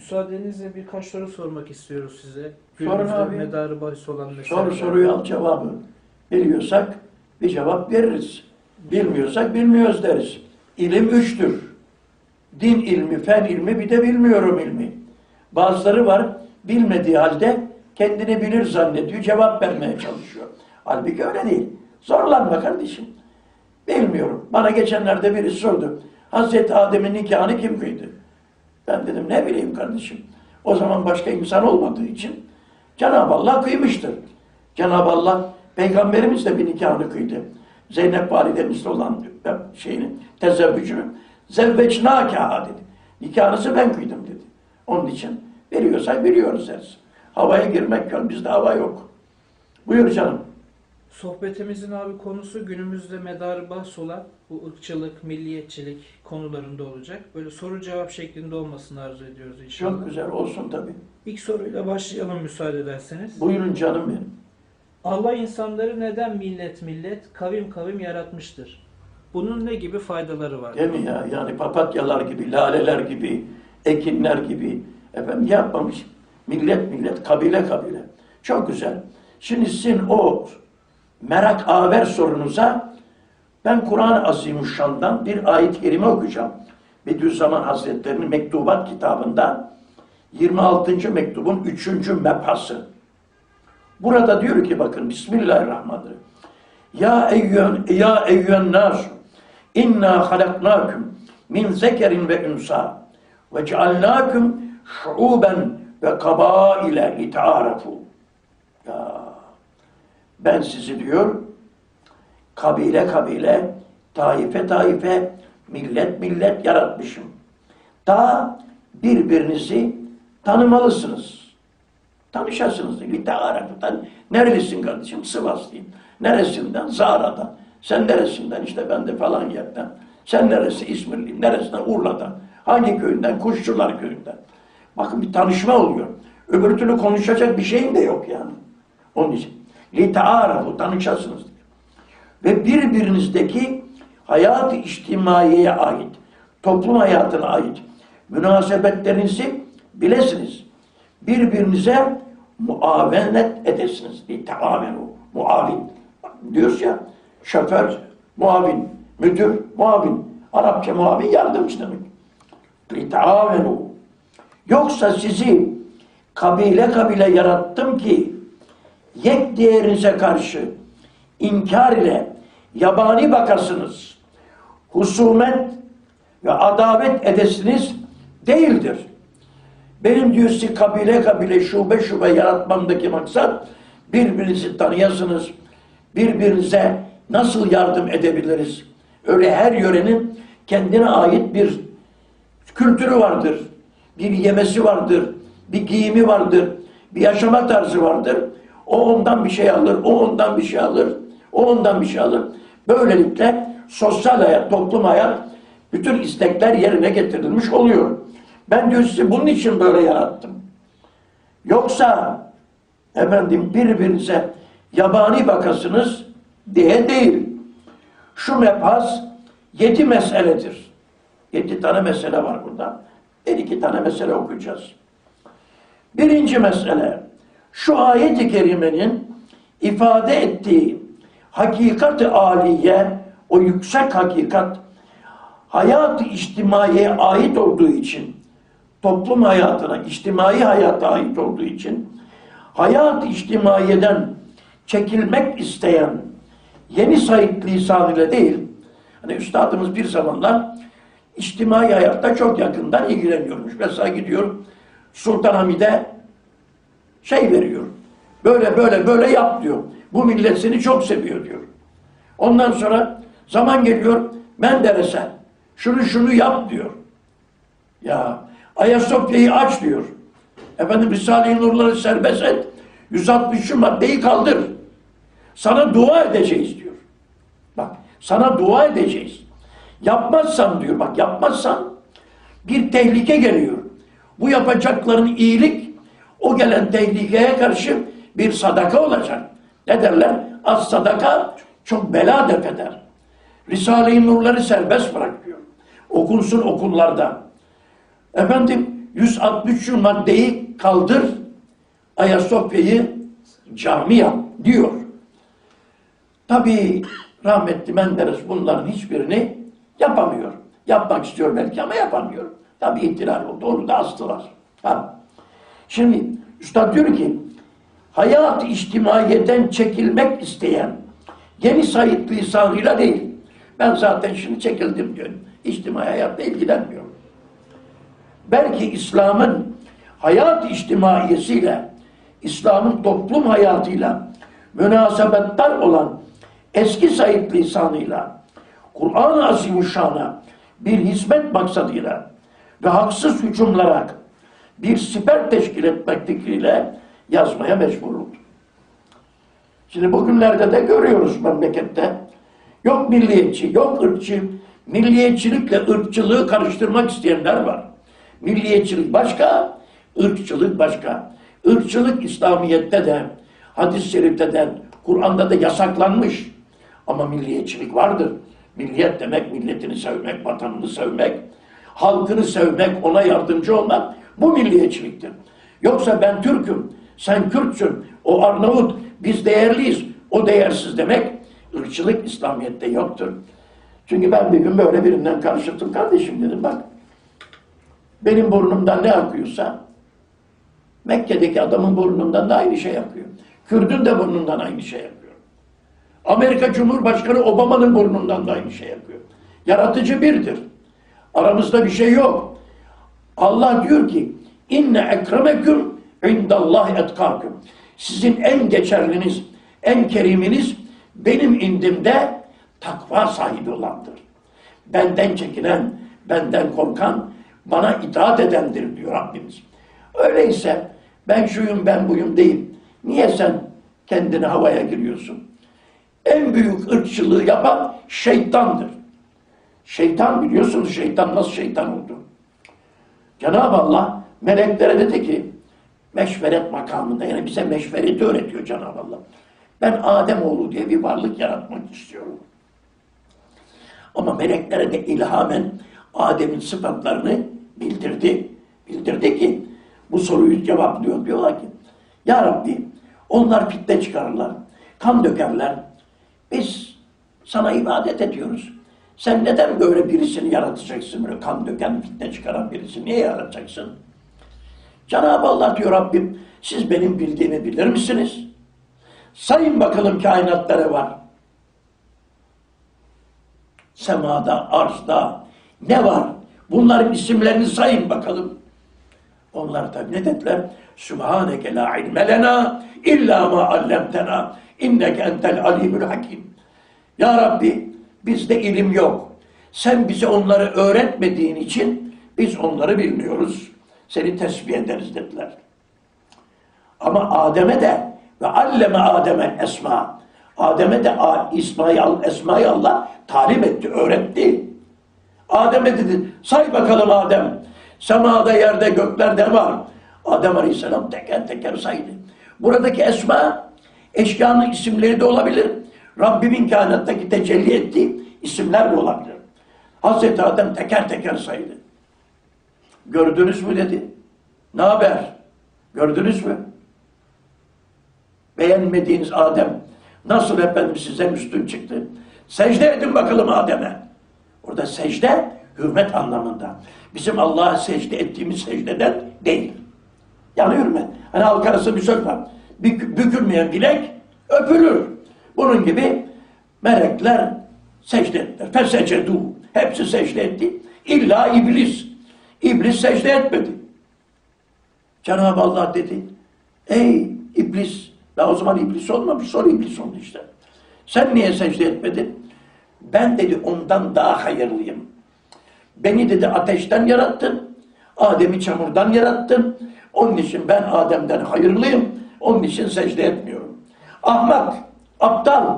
Müsaadenizle birkaç soru sormak istiyoruz size. Sorun Günümüzde abi. medarı bahis olan meseleler. Soru soruyu al cevabı. Biliyorsak bir cevap veririz. Bilmiyorsak bilmiyoruz deriz. İlim üçtür. Din ilmi, fen ilmi bir de bilmiyorum ilmi. Bazıları var bilmediği halde kendini bilir zannediyor, cevap vermeye çalışıyor. Halbuki öyle değil. Zorlanma kardeşim. Bilmiyorum. Bana geçenlerde birisi sordu. Hazreti Adem'in nikahını kim kıydı? Ben dedim ne bileyim kardeşim. O zaman başka insan olmadığı için Cenab-ı Allah kıymıştır. Cenab-ı Allah Peygamberimiz de bir nikahını kıydı. Zeynep validemizle olan şeyini, tezevvücünü. Zevveçnâkâhâ dedi. Nikahınızı ben kıydım dedi. Onun için biliyorsak biliyoruz deriz. Havaya girmek yok. Bizde hava yok. Buyur canım. Sohbetimizin abi konusu günümüzde medarı bahs olan bu ırkçılık, milliyetçilik konularında olacak. Böyle soru cevap şeklinde olmasını arzu ediyoruz inşallah. Çok güzel olsun tabii. İlk soruyla başlayalım müsaade ederseniz. Buyurun canım benim. Allah insanları neden millet millet, kavim kavim yaratmıştır? Bunun ne gibi faydaları var? Değil mi ya? Yani papatyalar gibi, laleler gibi, ekinler gibi. Efendim yapmamış. Millet millet, kabile kabile. Çok güzel. Şimdi sizin o merak aver sorunuza ben Kur'an-ı Azimüşşan'dan bir ayet-i kerime okuyacağım. Bediüzzaman Hazretleri'nin mektubat kitabında 26. mektubun 3. mebhası. Burada diyor ki bakın Bismillahirrahmanirrahim. Ya eyyühen, ya eyyühen nasu inna halaknakum min zekerin ve unsa ve cealnakum şuuben ve kabaile litarafu. Ya ben sizi diyor kabile kabile, taife taife, millet millet yaratmışım. Daha birbirinizi tanımalısınız. Tanışasınız. Bir tarafından nerelisin kardeşim? Sivaslıyım. Neresinden? Zara'dan. Sen neresinden? İşte ben de falan yerden. Sen neresi? İzmirliyim. Neresinden? Urla'dan. Hangi köyünden? Kuşçular köyünden. Bakın bir tanışma oluyor. Öbür türlü konuşacak bir şeyin de yok yani. Onun için. Lita'arafu tanışasınız. Ve birbirinizdeki hayat-ı içtimaiyeye ait, toplum hayatına ait münasebetlerinizi bilesiniz. Birbirinize muavenet edesiniz. Lita'amenu. Muavin. Diyoruz ya şoför, muavin, müdür, muavin. Arapça muavin yardımcı demek. Lita'amenu. Yoksa sizi kabile kabile yarattım ki yek değerinize karşı inkar ile yabani bakasınız. Husumet ve adavet edesiniz değildir. Benim diyor kabile kabile şube şube yaratmamdaki maksat birbirinizi tanıyasınız. Birbirinize nasıl yardım edebiliriz? Öyle her yörenin kendine ait bir kültürü vardır. Bir yemesi vardır. Bir giyimi vardır. Bir yaşama tarzı vardır. O ondan bir şey alır. O ondan bir şey alır. O ondan bir şey alır. Böylelikle sosyal hayat, toplum hayat bütün istekler yerine getirilmiş oluyor. Ben diyor sizi bunun için böyle yarattım. Yoksa efendim birbirinize yabani bakasınız diye değil. Şu mebhas yedi meseledir. Yedi tane mesele var burada. Bir iki tane mesele okuyacağız. Birinci mesele, şu ayet-i kerimenin ifade ettiği hakikat-ı aliye, o yüksek hakikat, hayat-ı içtimaiye ait olduğu için, toplum hayatına, içtimai hayata ait olduğu için, hayat-ı içtimaiyeden çekilmek isteyen yeni Said lisan ile değil, hani üstadımız bir zamanlar içtimai hayatta çok yakından ilgileniyormuş. Mesela gidiyor Sultanahmet'e şey veriyor. Böyle böyle böyle yap diyor. Bu millet seni çok seviyor diyor. Ondan sonra zaman geliyor Menderes'e şunu şunu yap diyor. Ya Ayasofya'yı aç diyor. Efendim Risale-i Nurları serbest et. 163 maddeyi kaldır. Sana dua edeceğiz diyor. Bak sana dua edeceğiz. Yapmazsan diyor bak yapmazsan bir tehlike geliyor. Bu yapacakların iyilik o gelen tehlikeye karşı bir sadaka olacak. Ne derler? Az sadaka çok bela def eder. Risale-i Nurları serbest bırak diyor. Okunsun okullarda. Efendim 163 maddeyi kaldır, Ayasofya'yı cami yap diyor. Tabii rahmetli Menderes bunların hiçbirini yapamıyor. Yapmak istiyor belki ama yapamıyor. Tabii ihtilal oldu. Onu da astılar. Ha. Şimdi Üstad diyor ki hayat içtimaiyeden çekilmek isteyen yeni Said lisanıyla değil. Ben zaten şimdi çekildim diyor. İçtimai hayatla ilgilenmiyorum. Belki İslam'ın hayat içtimaiyesiyle, İslam'ın toplum hayatıyla münasebetler olan eski Said lisanıyla, Kur'an-ı Azimüşşan'a bir hizmet maksadıyla ve haksız hücumlara bir siper teşkil etmek fikriyle yazmaya mecbur oldu. Şimdi bugünlerde de görüyoruz memlekette. Yok milliyetçi, yok ırkçı. Milliyetçilikle ırkçılığı karıştırmak isteyenler var. Milliyetçilik başka, ırkçılık başka. Irkçılık İslamiyet'te de, hadis-i şerifte de, Kur'an'da da yasaklanmış. Ama milliyetçilik vardır. Milliyet demek milletini sevmek, vatanını sevmek, halkını sevmek, ona yardımcı olmak bu milliyetçiliktir. Yoksa ben Türk'üm, sen Kürtsün, o Arnavut, biz değerliyiz, o değersiz demek ırkçılık İslamiyet'te yoktur. Çünkü ben bir gün böyle birinden karşıladım. Kardeşim dedim bak, benim burnumdan ne akıyorsa Mekke'deki adamın burnundan da aynı şey akıyor. Kürdün de burnundan aynı şey akıyor. Amerika Cumhurbaşkanı Obama'nın burnundan da aynı şey yapıyor. Yaratıcı birdir. Aramızda bir şey yok. Allah diyor ki inne ekremeküm indallah etkakum. Sizin en geçerliniz, en keriminiz benim indimde takva sahibi olandır. Benden çekinen, benden korkan, bana itaat edendir diyor Rabbimiz. Öyleyse ben şuyum ben buyum değil. Niye sen kendini havaya giriyorsun? En büyük ırkçılığı yapan şeytandır. Şeytan biliyorsunuz şeytan nasıl şeytan oldu? Cenab-ı Allah meleklere dedi ki meşveret makamında yani bize meşvereti öğretiyor Cenab-ı Allah. Ben Ademoğlu diye bir varlık yaratmak istiyorum. Ama meleklere de ilhamen Adem'in sıfatlarını bildirdi. Bildirdi ki bu soruyu cevaplıyor. Diyorlar ki Ya Rabbi onlar fitne çıkarırlar, kan dökerler. Biz sana ibadet ediyoruz. Sen neden böyle birisini yaratacaksın? Böyle kan döken, fitne çıkaran birisi. Niye yaratacaksın? Cenab-ı Allah diyor Rabbim, siz benim bildiğimi bilir misiniz? Sayın bakalım kainatta ne var? Semada, arzda ne var? Bunların isimlerini sayın bakalım. Onlar tabi ne dediler? Sübhaneke la ilme lena illa ma allemtena inneke entel alimul hakim. Ya Rabbi bizde ilim yok. Sen bize onları öğretmediğin için biz onları bilmiyoruz. Seni tesbih ederiz dediler. Ama Adem'e de ve alleme Adem'el esma. Adem'e de İsma'yı Esma'yı Allah talim etti, öğretti. Adem'e dedi, say bakalım Adem. Semada, yerde, göklerde var. Adem Aleyhisselam teker teker saydı. Buradaki esma, eşyanın isimleri de olabilir. Rabbimin kainattaki tecelli ettiği isimler de olabilir. Hazreti Adem teker teker saydı. Gördünüz mü dedi. Ne haber? Gördünüz mü? Beğenmediğiniz Adem nasıl efendim size üstün çıktı? Secde edin bakalım Adem'e. Orada secde hürmet anlamında. Bizim Allah'a secde ettiğimiz secdeden değil. Yani hürmet. Hani halk arası bir söz var. Bük, bükülmeyen bilek öpülür. Bunun gibi melekler secde ettiler. Fesecedu. Hepsi secde etti. İlla iblis. İblis secde etmedi. Cenab-ı Allah dedi. Ey iblis. Daha o zaman iblis olmamış. Sonra iblis oldu işte. Sen niye secde etmedin? Ben dedi ondan daha hayırlıyım. Beni dedi ateşten yarattın. Adem'i çamurdan yarattın. Onun için ben Adem'den hayırlıyım. Onun için secde etmiyorum. Ahmak, aptal.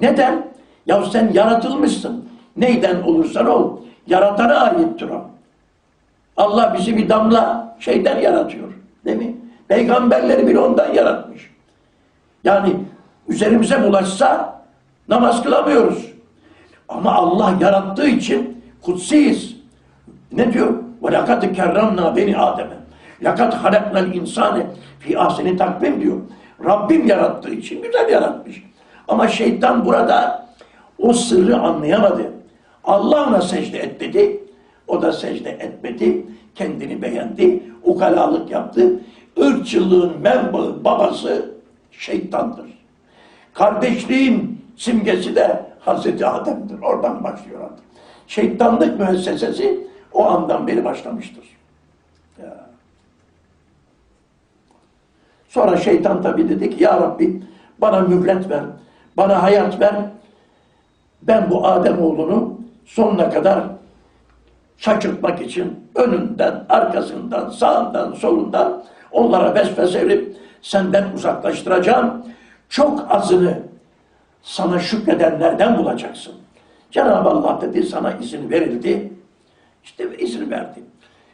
Neden? Ya sen yaratılmışsın. Neyden olursan ol. Yaratana aittir o. Allah bizi bir damla şeyden yaratıyor. Değil mi? Peygamberleri bile ondan yaratmış. Yani üzerimize bulaşsa namaz kılamıyoruz. Ama Allah yarattığı için kutsiyiz. Ne diyor? lekad kerramna beni Adem'e. Lekad halaknal insane fi ahseni takvim diyor. Rabbim yarattığı için güzel yaratmış. Ama şeytan burada o sırrı anlayamadı. Allah ona secde et dedi. O da secde etmedi. Kendini beğendi. Ukalalık yaptı. Irkçılığın menbaı babası şeytandır. Kardeşliğin simgesi de Hazreti Adem'dir. Oradan başlıyor artık. Şeytanlık müessesesi o andan beri başlamıştır. Ya. Sonra şeytan tabi dedi ki ya Rabbi bana mühlet ver, bana hayat ver. Ben bu Adem oğlunu sonuna kadar şaşırtmak için önünden, arkasından, sağından, solundan onlara vesvese verip senden uzaklaştıracağım. Çok azını sana şükredenlerden bulacaksın. Cenab-ı Allah dedi sana izin verildi. İşte izin verdi.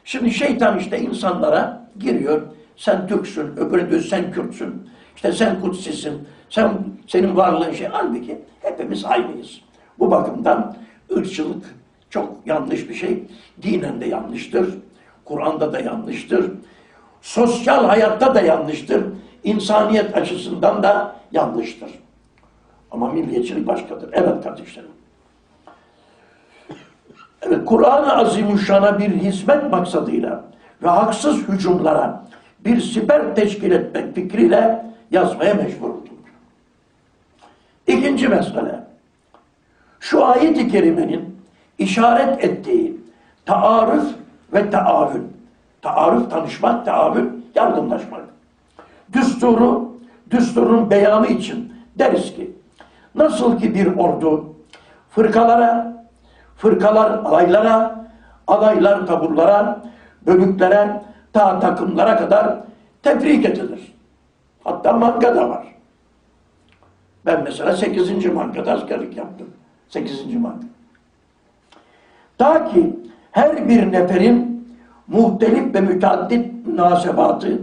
Şimdi şeytan işte insanlara giriyor. Sen Türksün, öbürü diyor sen Kürtsün. İşte sen Kutsisin. Sen, senin varlığın şey. Halbuki hepimiz aynıyız. Bu bakımdan ırkçılık çok yanlış bir şey. Dinen de yanlıştır. Kur'an'da da yanlıştır. Sosyal hayatta da yanlıştır. İnsaniyet açısından da yanlıştır. Ama milliyetçilik başkadır. Evet kardeşlerim. Evet, Kur'an-ı Azimuşşan'a bir hizmet maksadıyla ve haksız hücumlara bir siper teşkil etmek fikriyle yazmaya mecbur oldum. İkinci mesele. Şu ayet-i kerimenin işaret ettiği taarruf ve taavün. Taarruf tanışmak, taavün yardımlaşmak. Düsturu, düsturun beyanı için deriz ki nasıl ki bir ordu fırkalara, fırkalar alaylara, alaylar taburlara, bölüklere, ta takımlara kadar tebrik edilir. Hatta manga da var. Ben mesela 8. mangada askerlik yaptım. 8. manga. Ta ki her bir neferin muhtelif ve müteaddit münasebatı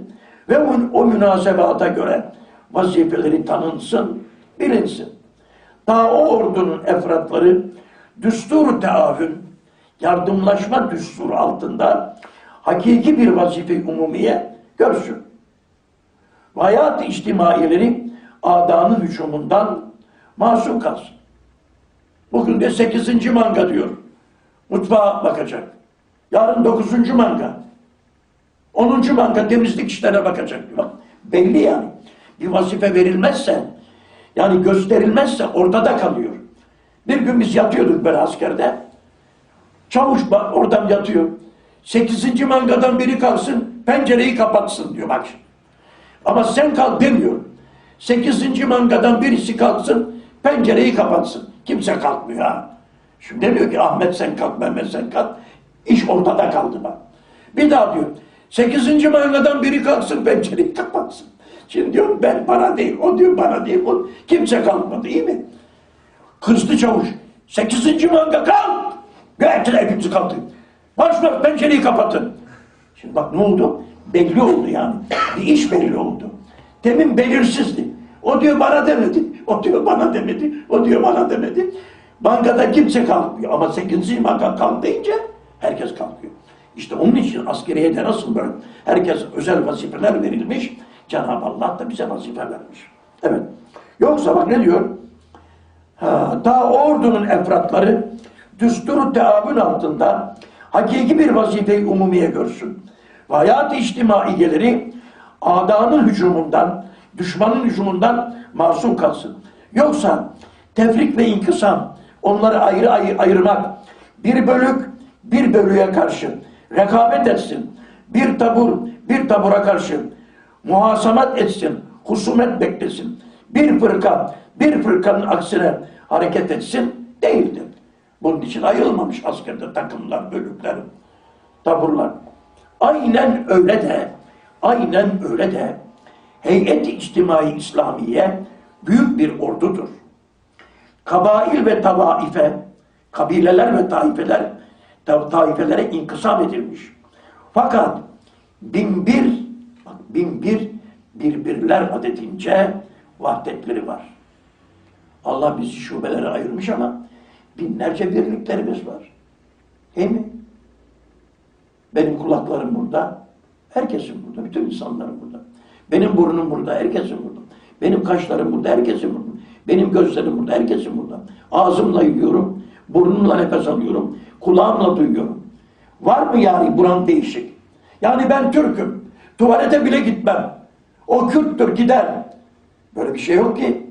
ve o, münasebata göre vazifeleri tanınsın, bilinsin. Ta o ordunun efratları düstur teavün, yardımlaşma düsturu altında hakiki bir vazife umumiye görsün. Hayat-ı içtimaileri adanın hücumundan masum kalsın. Bugün de 8. manga diyor. Mutfağa bakacak. Yarın 9. manga. 10. manga temizlik işlerine bakacak. Bak, belli yani. Bir vazife verilmezse, yani gösterilmezse ortada kalıyor. Bir gün biz yatıyorduk böyle askerde. Çavuş oradan yatıyor. Sekizinci mangadan biri kalksın, pencereyi kapatsın diyor bak. Ama sen kalk demiyor. Sekizinci mangadan birisi kalksın, pencereyi kapatsın. Kimse kalkmıyor ha. Şimdi demiyor ki Ahmet sen kalk, Mehmet sen kalk. İş ortada kaldı bak. Bir daha diyor. Sekizinci mangadan biri kalksın, pencereyi kapatsın. Şimdi diyor ben bana değil, o diyor bana değil. O, kimse kalkmadı iyi mi? Kızdı çavuş. Sekizinci manga kalk. Gayetler hepimizi kalktı. Başlar pencereyi kapatın. Şimdi bak ne oldu? Belli oldu yani. Bir iş belli oldu. Demin belirsizdi. O diyor bana demedi. O diyor bana demedi. O diyor bana demedi. Bankada kimse kalkmıyor. Ama sekizinci banka kalk herkes kalkıyor. İşte onun için askeriyede nasıl böyle herkes özel vazifeler verilmiş. Cenab-ı Allah da bize vazife vermiş. Evet. Yoksa bak ne diyor? Ha, ta ordunun efratları düsturu teavün altında hakiki bir vazifeyi umumiye görsün. Ve hayat-ı içtimaiyeleri adanın hücumundan, düşmanın hücumundan masum kalsın. Yoksa tefrik ve inkısam, onları ayrı ayrı ayırmak, bir bölük bir bölüye karşı rekabet etsin, bir tabur bir tabura karşı muhasamat etsin, husumet beklesin. Bir fırka bir fırkanın aksine hareket etsin değildir. Bunun için ayrılmamış askerde takımlar, bölükler, taburlar. Aynen öyle de, aynen öyle de heyet-i içtimai İslamiye büyük bir ordudur. Kabail ve tavaife, kabileler ve taifeler, ta- taifelere inkısam edilmiş. Fakat bin bir, bak bin bir birbirler adedince vahdetleri var. Allah bizi şubelere ayırmış ama binlerce birliklerimiz var. Değil mi? Benim kulaklarım burada. Herkesin burada. Bütün insanların burada. Benim burnum burada. Herkesin burada. Benim kaşlarım burada. Herkesin burada. Benim gözlerim burada. Herkesin burada. Ağzımla yiyorum. Burnumla nefes alıyorum. Kulağımla duyuyorum. Var mı yani buran değişik? Yani ben Türk'üm. Tuvalete bile gitmem. O Kürttür gider. Böyle bir şey yok ki.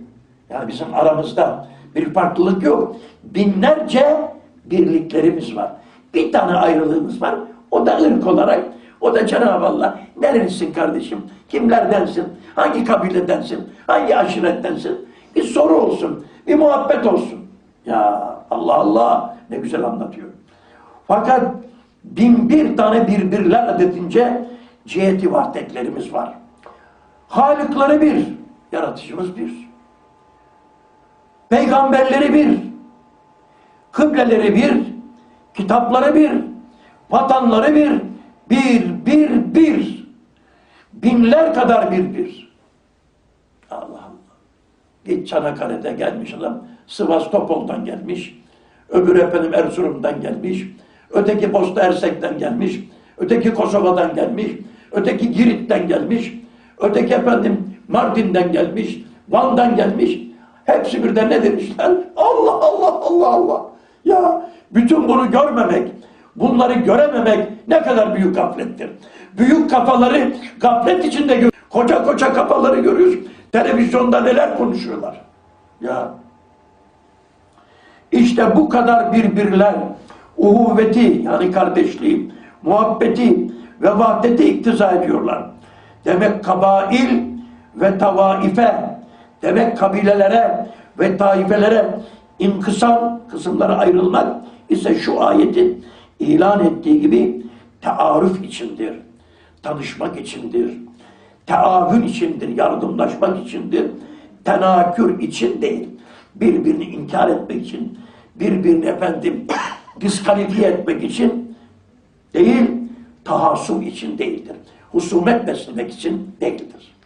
Yani bizim aramızda bir farklılık yok. Binlerce birliklerimiz var. Bir tane ayrılığımız var. O da ırk olarak. O da Cenab-ı Allah. Nerelisin kardeşim? Kimlerdensin? Hangi kabiledensin? Hangi aşirettensin? Bir soru olsun. Bir muhabbet olsun. Ya Allah Allah ne güzel anlatıyor. Fakat bin bir tane birbirler adedince ciheti vahdetlerimiz var. Halıkları bir, yaratıcımız bir. Peygamberleri bir, kıbleleri bir, kitapları bir, vatanları bir, bir, bir, bir. Binler kadar bir, bir. Allah Allah. Git Çanakkale'de gelmiş adam, Sivas Topol'dan gelmiş, öbür efendim Erzurum'dan gelmiş, öteki Bosna Hersek'ten gelmiş, öteki Kosova'dan gelmiş, öteki Girit'ten gelmiş, öteki efendim Mardin'den gelmiş, Van'dan gelmiş. Hepsi birden ne demişler? Allah Allah Allah Allah. Ya bütün bunu görmemek, bunları görememek ne kadar büyük gaflettir. Büyük kafaları gaflet içinde gör. Koca koca kafaları görüyoruz. Televizyonda neler konuşuyorlar. Ya işte bu kadar birbirler uhuvveti yani kardeşliği, muhabbeti ve vahdeti iktiza ediyorlar. Demek kabail ve tavaife, demek kabilelere ve taifelere inkısam kısımlara ayrılmak ise şu ayetin ilan ettiği gibi tearüf içindir, tanışmak içindir, teavün içindir, yardımlaşmak içindir, tenakür için değil. Birbirini inkar etmek için, birbirini efendim diskalifiye etmek için değil, tahassum için değildir. Husumet beslemek için değildir.